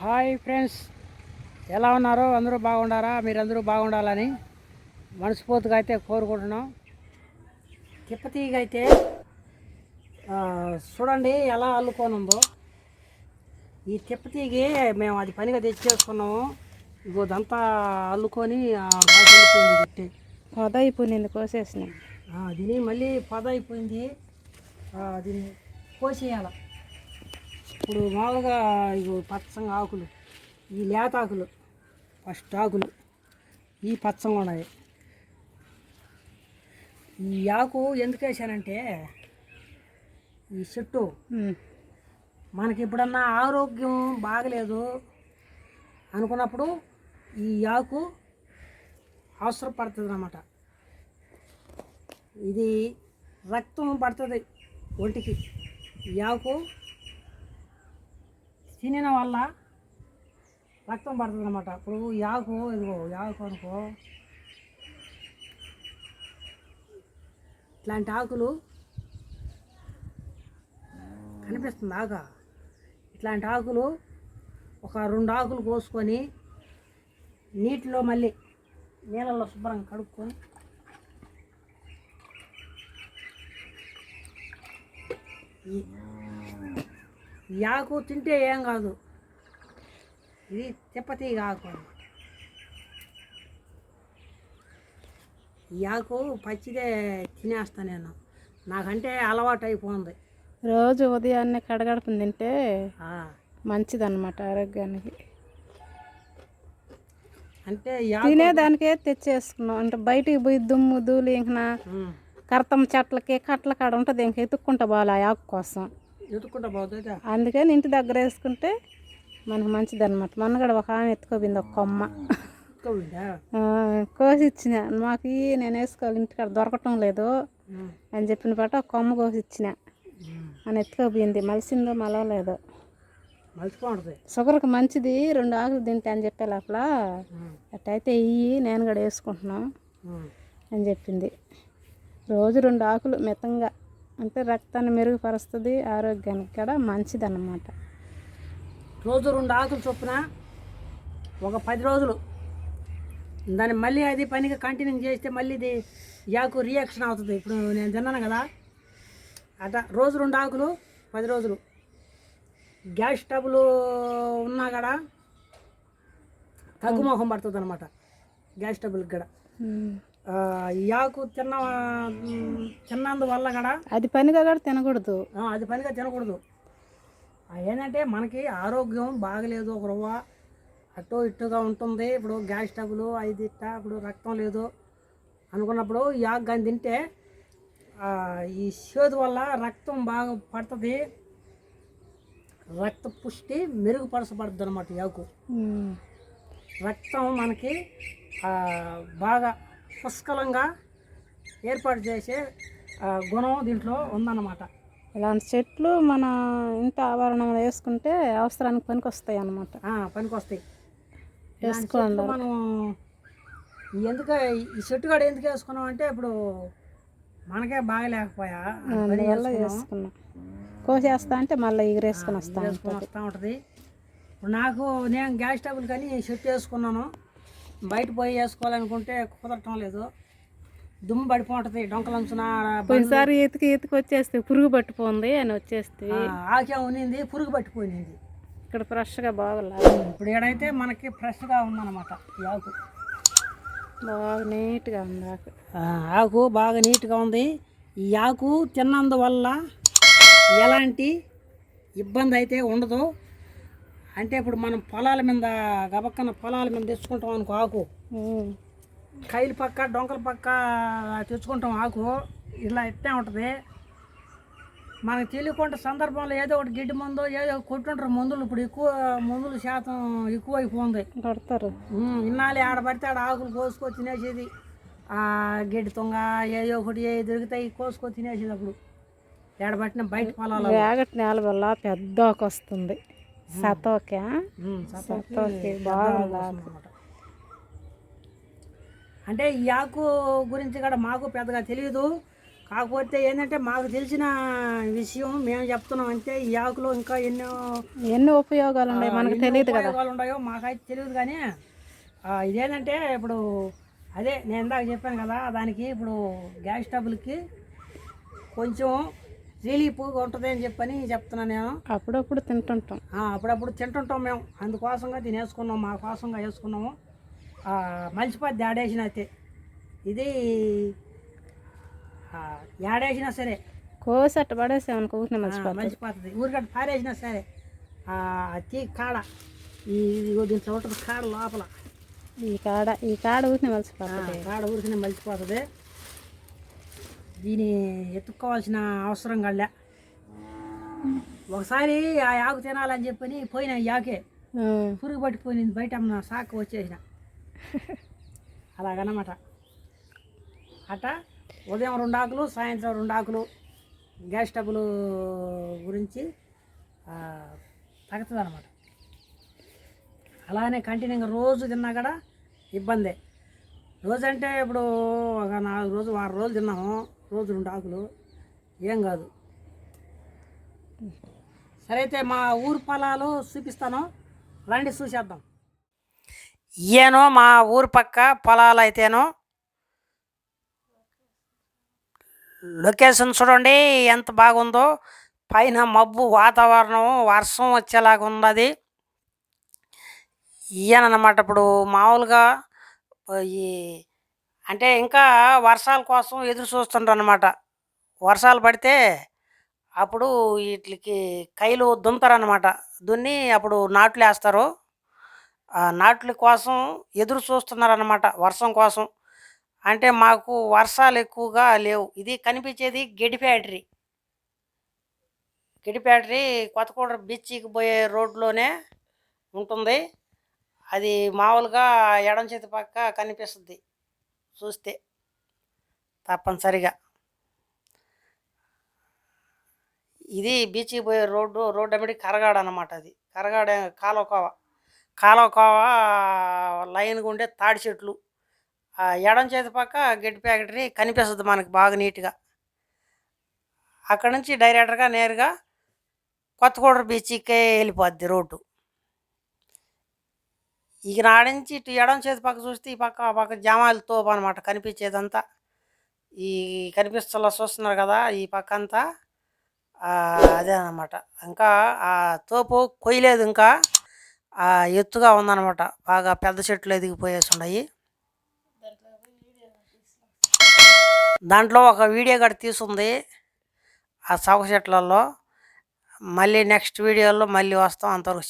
Hi friends. ఎలా ఉన్నారు? అందరూ బాగుండారా? మీరందరూ బాగుండాలని మనస్ఫూర్తిగా అయితే కోరుకుంటున్నాం. తిప్పతీగ అయితే చూడండి ఎలా అల్లుకొని ఉందో ఈ తిప్పతీగి మేము అది పనిగా తెచ్చేసుకున్నాము. ఇగో ఇదంతా అల్లుకొని పొద అయిపోయింది కోసేసిన. దీని మళ్ళీ పద అయిపోయింది దీన్ని కోసేయాల. ఇప్పుడు మామూలుగా ఇగో పచ్చగా ఆకులు ఈ లేత ఆకులు ఫస్ట్ ఆకులు ఈ పచ్చగా ఉన్నాయి ఈ ఆకు ఎందుకు వేసానంటే ఈ చెట్టు మనకి ఎప్పుడన్నా ఆరోగ్యం బాగలేదు అనుకున్నప్పుడు ఈ ఆకు అవసరం పడుతుంది అన్నమాట ఇది రక్తం పడుతుంది ఒంటికి. ఈ ఆకు తినిన వల్ల రక్తం పడుతుంది అనమాట ఇప్పుడు ఈ ఆకు ఇదిగో యాకు అనుకో. ఇట్లాంటి ఆకులు కనిపిస్తుంది ఆక. ఇట్లాంటి ఆకులు ఒక రెండు ఆకులు కోసుకొని నీటిలో మళ్ళీ నీళ్ళలో శుభ్రంగా కడుక్కొని ఈ ఈ ఆకు తింటే ఏం కాదు. ఇది తిప్పతీగ ఆకు అన్నమాట. ఈ ఆకు పచ్చిదే తినేస్తా నేను. నాకంటే అలవాటు అయిపోయింది. రోజు ఉదయాన్నే కడగడపం తింటే మంచిదన్నమాట ఆరోగ్యానికి. అంటే తినేదానికే తెచ్చేసుకున్నాం. అంటే బయటికి పోయి దుమ్ము ధూళి ఇంక ఉమ్, కర్తం చెట్లకి కట్ల కాడ ఉంటుంది ఇంక ఎత్తుక్కుంటా ఆ ఆకు కోసం. అందుకని ఇంటి దగ్గర వేసుకుంటే మనకు మంచిదన్నమాట మన కూడా ఒక ఆమె ఎత్తుకోపోయింది ఒక కొమ్మ. కోసి ఇచ్చిన మాకు నేను వేసుకోవాలి ఇంటికాడ దొరకటం లేదు అని చెప్పిన పాట ఒక కొమ్మ కోసి ఇచ్చిన అని ఎత్తుకోపోయింది మలిసిందో మలవలేదు షుగర్కి మంచిది రెండు ఆకులు తింటే అని చెప్పే లోపల అట్టయితే ఇయ్యి నేను కూడా వేసుకుంటున్నాం. అని చెప్పింది. రోజు రెండు ఆకులు మితంగా అంటే రక్తాన్ని మెరుగుపరుస్తుంది ఆరోగ్యానికి కూడా మంచిది అన్నమాట రోజు రెండు ఆకులు చొప్పున ఒక పది రోజులు. దాన్ని మళ్ళీ అది పనిగా కంటిన్యూ చేస్తే మళ్ళీ ఇది ఆకు రియాక్షన్ అవుతుంది. ఇప్పుడు నేను తిన్నాను కదా అట రోజు రెండు ఆకులు పది రోజులు. గ్యాస్ ట్రబుల్ ఉన్నా కూడా తగ్గుముఖం పడుతుంది అనమాట గ్యాస్ ట్రబుల్కి కూడా. ఆకు తిన్న తిన్నందువల్ల కూడా అది పనిగా కూడా తినకూడదు. అది పనిగా తినకూడదు. ఏంటంటే మనకి ఆరోగ్యం బాగలేదు ఒక రవ్వ అటు ఇటుగా ఉంటుంది. ఇప్పుడు గ్యాస్ ట్రబుల్ ఐదు ఇట్ట ఇప్పుడు రక్తం లేదు అనుకున్నప్పుడు ఆకు కానీ తింటే ఈ చేదు వల్ల రక్తం బాగా పడుతుంది. రక్త పుష్టి మెరుగుపరచబడుతుంది అనమాట ఉమ్. రక్తం మనకి బాగా పుష్కలంగా ఏర్పాటు చేసే గుణం దీంట్లో ఉందన్నమాట. ఇలాంటి చెట్లు మన ఇంటి ఆవరణంలో వేసుకుంటే అవసరానికి పనికి వస్తాయి అన్నమాట. ఆ, పనికొస్తాయి. ఇలాంటి వేసుకోండి మనం ఎందుకు ఈ చెట్టు కాడ ఎందుకు వేసుకున్నాం అంటే ఇప్పుడు మనకే పని అందువల్ల వేసుకున్నాం. కోసేస్తా అంటే మళ్ళీ ఎగిరేసుకొని వస్తా వేసుకొని వస్తూ ఉంటుంది. ఇప్పుడు నాకు నేను గ్యాస్ ట్రబుల్ కానీ చెట్టు వేసుకున్నాను. బయట పోయి వేసుకోవాలనుకుంటే కుదరటం లేదు. దుమ్ము పడిపోతుంది డొంకలంచున పోయినసారి ఎతికి ఎతికి వచ్చేస్తే పురుగు పట్టిపోయింది అని వచ్చేస్తే ఆకే ఉన్నింది పురుగు పట్టిపోయింది ఇక్కడ ఫ్రెష్గా బాగలా? ఇప్పుడు ఏడైతే మనకి ఫ్రెష్గా ఉందన్నమాట ఈ ఆకు. బాగా నీట్గా ఉంది ఆకు. ఆకు బాగా నీట్గా ఉంది. ఈ ఆకు తిన్నందువల్ల ఎలాంటి ఇబ్బంది అయితే ఉండదు. అంటే ఇప్పుడు మనం పొలాల మీద గబక్కన పొలాల మీద తెచ్చుకుంటాం అనుకో ఆకు. కైలు పక్క డొంకల పక్క తెచ్చుకుంటాం ఆకు. ఇలా ఇట్టే ఉంటుంది? మనకు తెలియకుండా సందర్భంలో ఏదో ఒకటి గిడ్డి మందు ఏదో కొట్టుంటారు మందులు. ఇప్పుడు ఎక్కువ మందుల శాతం ఎక్కువ అయిపోయింది కొడతారు ఇన్నాళ్ళు ఆడ పడితే ఆడ ఆకులు కోసుకొని తినేసేది. ఆ గడ్డి తొంగ ఏదో ఒకటి ఏ దొరుకుతాయి కోసుకొని తినేసేది అప్పుడు. ఏడ పట్టిన బయట పొలాలు నేల వల్ల పెద్ద ఆకు వస్తుంది సతోకే సతోకి బాగుంది అంటే ఈ ఆకు గురించి కూడా మాకు పెద్దగా తెలియదు కాకపోతే ఏంటంటే మాకు తెలిసిన విషయం మేము చెప్తున్నాం అంతే ఈ ఆకులో ఇంకా ఎన్నో ఎన్ని ఉపయోగాలు ఉన్నాయి మనకు తెలియదు కదా ఉపయోగాలు ఉన్నాయో మాకైతే తెలియదు కానీ ఇదేంటంటే ఇప్పుడు అదే నేను ఇందాక చెప్పాను కదా దానికి ఇప్పుడు గ్యాస్ స్టవ్లకి కొంచెం రిలీఫ్గా ఉంటుంది అని చెప్పని చెప్తున్నాను నేను అప్పుడప్పుడు తింటుంటాం. అప్పుడప్పుడు తింటుంటాం మేము. అందుకోసంగా తినేసుకున్నాం మా కోసంగా వేసుకున్నాము. ఆ, మలిచిపోద్ది ఆడేసిన అయితే. ఇది ఆ, ఏడేసినా సరే. కోసి అట్ట పడేసామనుకో ఊరిని మలిచిపోతుంది. ఊరికట్ట పారేసినా సరే ఆ తీ కాడ. ఈ దీంట్లో ఉంటుంది కాడ లోపల. ఈ కాడ ఈ కాడ ఊరిని ఆ, మర్చిపోతుంది కాడ ఊరికనే మలిచిపోతుంది. దీన్ని ఎత్తుక్కోవాల్సిన అవసరం కళ్ళ ఒకసారి ఆ యాకు తినాలని చెప్పని పోయిన యాకే. పురుగు పట్టిపోయింది బయట నా సాకు వచ్చేసిన. అలాగనమాట. అట్ట ఉదయం రెండు ఆకులు సాయంత్రం రెండు ఆకులు గ్యాస్ స్టవ్లు గురించి తగ్గుతుంది అనమాట అలానే కంటిన్యూగా రోజు తిన్నా కూడా ఇబ్బందే. రోజు అంటే ఇప్పుడు ఒక నాలుగు రోజులు వారం రోజులు తిన్నాము. రోజు రెండు ఆకులు ఏం కాదు. సరే అయితే మా ఊరు పొలాలు చూపిస్తాను. రండి చూసేద్దాం. ఈయనో మా ఊరు పక్క పొలాలు అయితేనో. లొకేషన్ చూడండి ఎంత బాగుందో. పైన మబ్బు వాతావరణం వర్షం వచ్చేలాగా ఉన్నది. ఈయనమాట ఇప్పుడు మామూలుగా ఈ అంటే ఇంకా వర్షాల కోసం ఎదురు చూస్తుండ్రు అనమాట వర్షాలు పడితే అప్పుడు వీటికి కైలు దున్నుతారనమాట దున్ని అప్పుడు నాట్లు వేస్తారు. ఆ నాట్ల కోసం ఎదురు చూస్తున్నారనమాట వర్షం కోసం. అంటే మాకు వర్షాలు ఎక్కువగా లేవు. ఇది కనిపించేది గెడి ఫ్యాక్టరీ. గెడి ఫ్యాక్టరీ కొత్తగూడ బీచ్కి పోయే రోడ్లోనే ఉంటుంది. అది మామూలుగా ఎడం చేతి పక్క కనిపిస్తుంది. చూస్తే తప్పనిసరిగా. ఇది బీచ్కి పోయే రోడ్డు రోడ్డు అమ్మడి కరగాడ అనమాట అది. కరగాడ కాలవకోవ. కాలవకోవ లైన్గా ఉండే తాడి చెట్లు. ఎడం చేతి పక్క గడ్డి ఫ్యాక్టరీ కనిపిస్తుంది మనకి బాగా నీట్గా. అక్కడ నుంచి డైరెక్టర్గా నేరుగా కొత్తగూడ బీచ్కే వెళ్ళిపోద్ది రోడ్డు. ఇక నాడ నుంచి ఇటు ఎడం చేతి పక్క చూస్తే ఈ పక్క ఆ పక్క జామాయిల తోపు అనమాట కనిపించేదంతా. ఈ కనిపిస్తున్న చూస్తున్నారు కదా ఈ పక్క అంతా అదే అనమాట ఇంకా ఆ తోపు కొయ్యలేదు ఇంకా. ఆ ఎత్తుగా ఉందనమాట బాగా పెద్ద చెట్లు ఎదిగిపోయేసి ఉన్నాయి. దాంట్లో ఒక వీడియో కూడా తీసుంది ఆ సవక చెట్లలో మళ్ళీ నెక్స్ట్ వీడియోలో మళ్ళీ వస్తాం అంతవరకు.